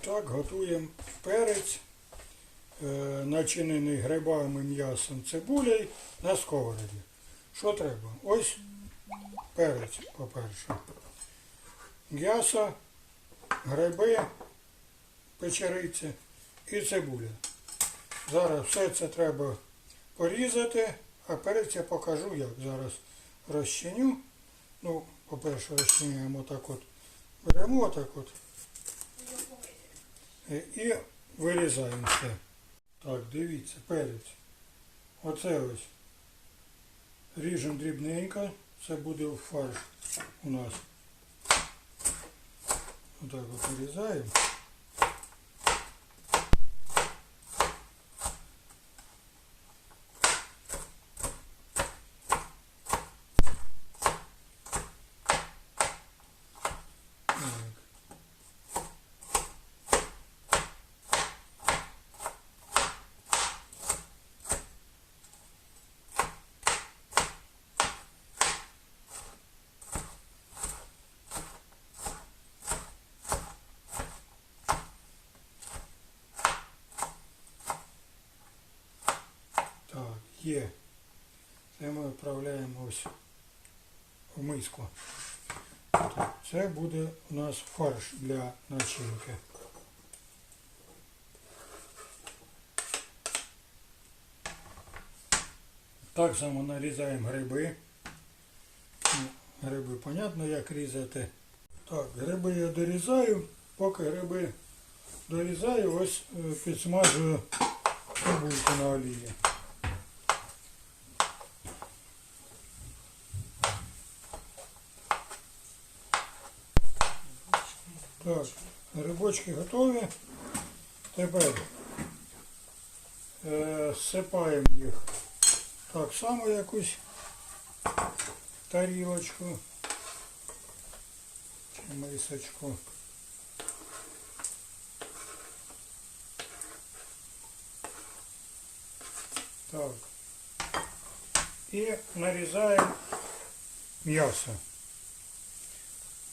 так, готуємо перець, е, начинений грибами, м'ясом, цибулею на сковороді. Що треба? Ось перець, по-перше. М'ясо, гриби, печериці і цибуля. Зараз все це треба порізати, а перець я покажу, як зараз розчиню. Ну, по-перше, розчиняємо так от. Беремо так от. Е, І вирізаємо все. Так, дивіться, перець. Оце ось. Ріжемо дрібненько. Це буде фарш у нас. Отак от вирізаємо. Так. Так, є. Це ми відправляємо ось в миску. Це буде у нас фарш для начинки. Так само нарізаємо гриби. Ну, Гриби, понятно, як різати. Так, гриби я дорізаю. Поки гриби дорізаю, ось е, підсмажую цибульку на олії. Так, грибочки готові. Тепер е, сипаємо їх так само якусь тарілочку чи мисочку. Так. І нарізаємо м'ясо.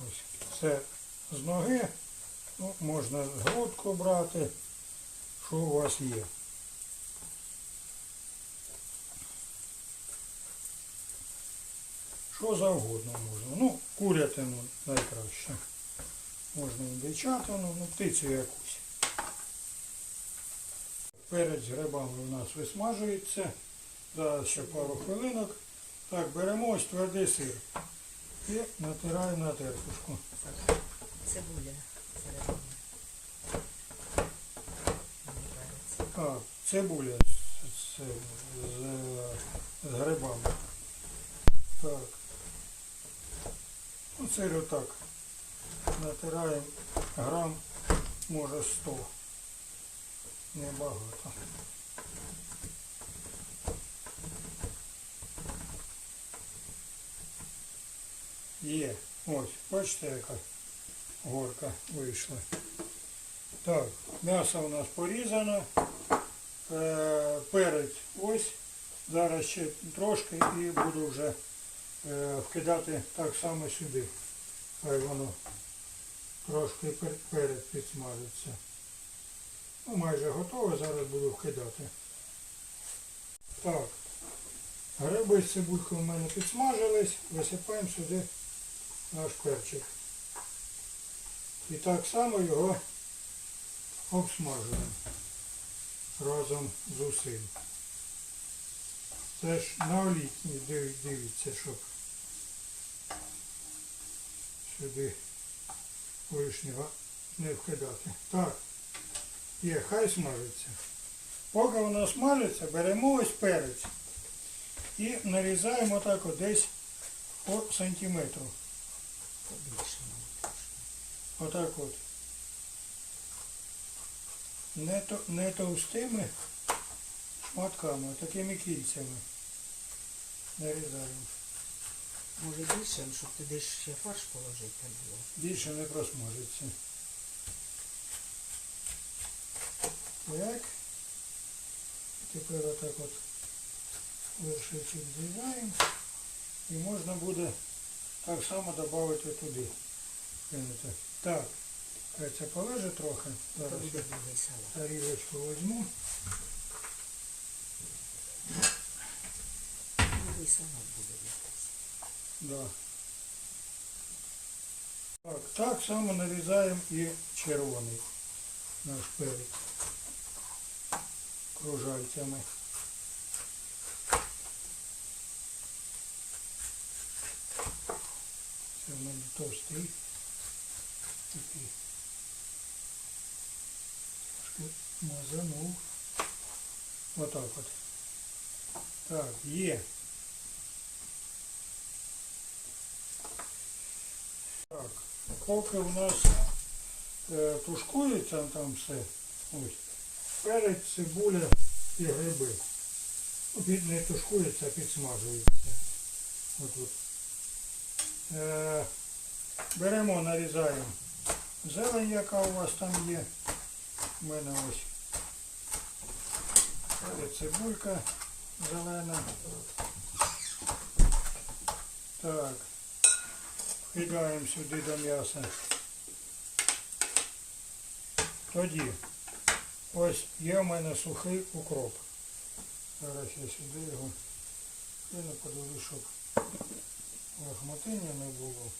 Ось це з ноги. Ну, можна грудку брати, що у вас є. Що завгодно можна. Ну, курятину найкраще. Можна індичатину, ну, птицю якусь. Перець з грибами у нас висмажується. Зараз ще пару хвилинок. Так, беремо ось твердий сир і натираємо на терпушку. Цибуля кажеться. А, цибуля з, з, з, грибами. Так. Ну, сир отак. Натираємо грам, може 100. Небагато. Є. Ось, бачите, яка горка вийшла. Так, м'ясо у нас порізано. Е, перець ось. Зараз ще трошки і буду вже е, вкидати так само сюди. Хай воно трошки пер- перець підсмажиться. Ну, майже готове, зараз буду вкидати. Так. Гриби з цибулькою в мене підсмажились, висипаємо сюди наш перчик. І так само його обсмажуємо разом з усім. Це ж на олітні, диві- дивіться, щоб сюди лишнього не вкидати. Так, є, хай смажиться. Поки воно смажиться, беремо ось перець і нарізаємо так десь по сантиметру. Отак от. Не, то, не товстими шматками, а такими кільцями. Нарізаємо. Може більше, ну, щоб туди ще фарш положити було. Більше не просмажиться. Так. Тепер отак от вершечок зрізаємо. І можна буде так само додати туди. Кинути. Так. Хай це полежить трохи. Зараз тарілочку візьму. Другий салат буде якось. Да. Так, так само нарізаємо і червоний наш перець кружальцями. Це в мене товстий. Такий. Трошки мазанув. Отак от. Так, є. Так, поки у нас е, тушкується там все, ось, перець, цибуля і гриби. Ну, під- не тушкується, а підсмажується. Отут. Е, беремо, нарізаємо зелень, яка у вас там є. У мене ось цибулька зелена. Так. Кидаємо сюди до м'яса. Тоді ось є в мене сухий укроп. Зараз я сюди його кину, подивлюсь, щоб лохматиння не було.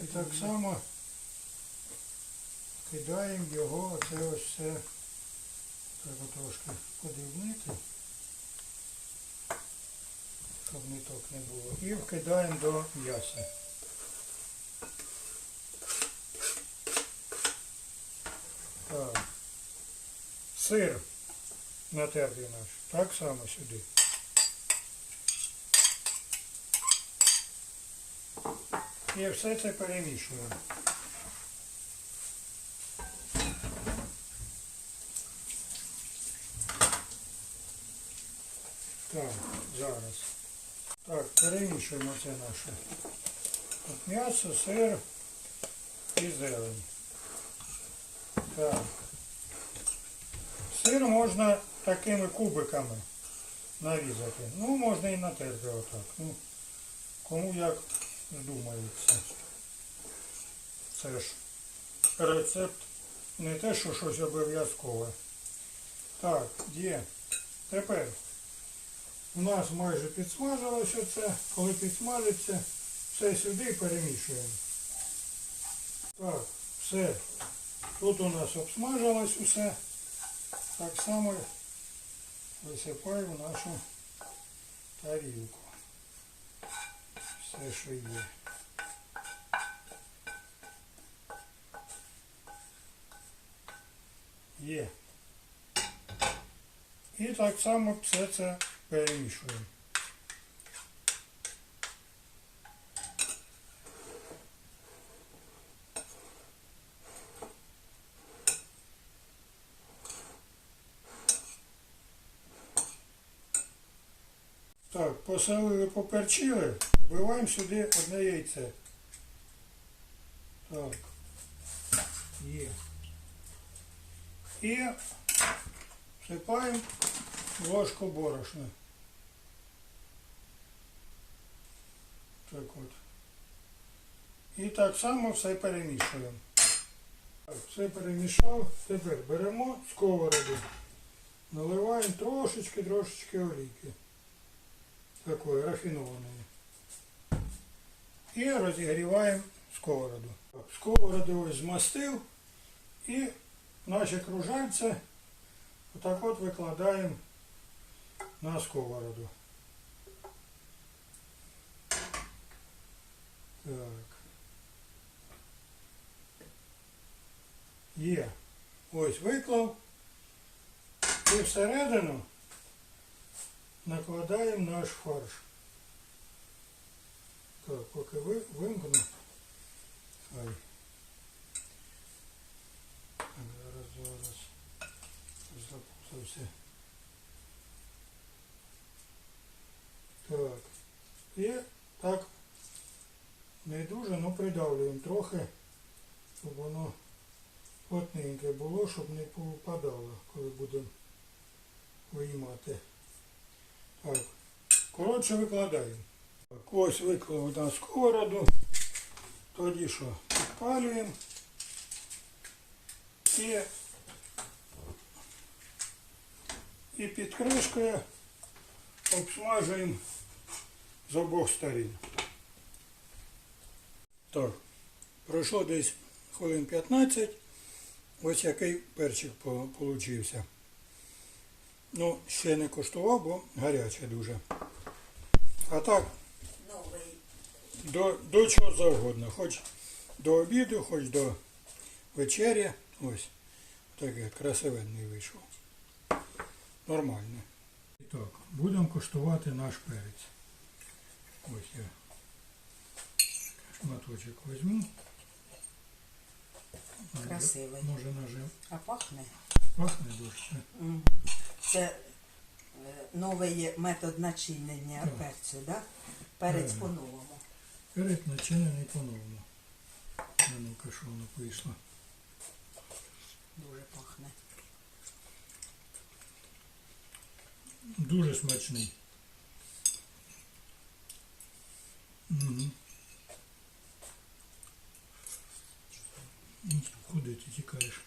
І так само кидаємо його, оце ось все. Треба трошки подивнити щоб ниток не було. І вкидаємо до м'яса. Так. Сир натертий наш. Так само сюди. І все це перемішуємо. Так, зараз. Так, перемішуємо це наше. От м'ясо, сир і зелень. Так. Сир можна такими кубиками нарізати. Ну, можна і натерти отак. Ну, кому як здумається. Це ж рецепт не те, що щось обов'язкове. Так, є. Тепер у нас майже підсмажилось оце. Коли підсмажиться, все сюди перемішуємо. Так, все. Тут у нас обсмажилось усе. Так само висипаю в нашу тарілку. Все, що є. Є. І так само все це перемішуємо. Так, посолили, поперчили, вбиваємо сюди одне яйце. Так. Є. І всипаємо ложку борошна. Так от. І так само все перемішуємо. Так, все перемішав. Тепер беремо сковороду. Наливаємо трошечки, трошечки олійки. Такої рафінованої. І розігріваємо сковороду. Сковороду змастив і наші кружальця отак от викладаємо на сковороду. Так. Є. Ось виклав. І всередину накладаємо наш фарш. Так, поки ви, вимкну. Так, зараз, зараз. Запутався. Так. І так не дуже, але придавлюємо трохи, щоб воно плотненьке було, щоб не попадало, коли будемо виймати. Так. Коротше викладаємо. Ось виклав на сковороду. Тоді що? Підпалюємо і, і під кришкою обсмажуємо з обох сторін. Так, пройшло десь хвилин 15. Ось який перчик по- получився. Ну, ще не коштував, бо гаряче дуже. А так. До, до чого завгодно. Хоч до обіду, хоч до вечері. Ось. Таке красивенний вийшов. Нормально. І так, будемо коштувати наш перець. Ось я шматочок візьму. Красивий. Може ножем А пахне? пахне дуже. Це е, новий метод начинення Так. перцю, да? Перець по-новому. Перед начинений по-новому. А ну-ка, що воно вийшло. Дуже пахне. Дуже смачний. Угу. Куди ти тікаєш?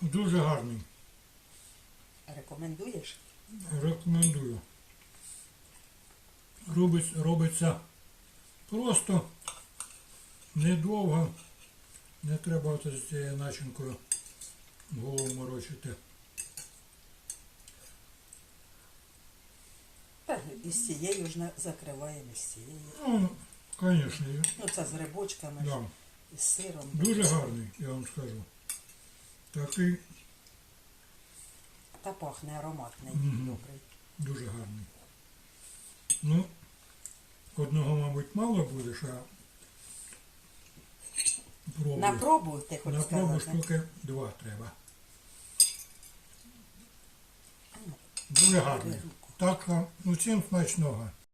Дуже гарний. Рекомендуєш? Рекомендую. Робить, робиться просто, недовго. Не треба з цією начинкою голову морочити. І з цією ж закриваємо, з цією. Ну, звісно, Ну, це з рибочками, да. і з сиром. дуже гарний, я вам скажу. Такий Та пахне ароматний, Мгм. добрий. дуже гарний. Ну, одного, мабуть, мало будеш, а пробуй. На пробу, ти хочеш На пробу сказати. штуки два треба. Дуже гарний. Так, ну, всім смачного.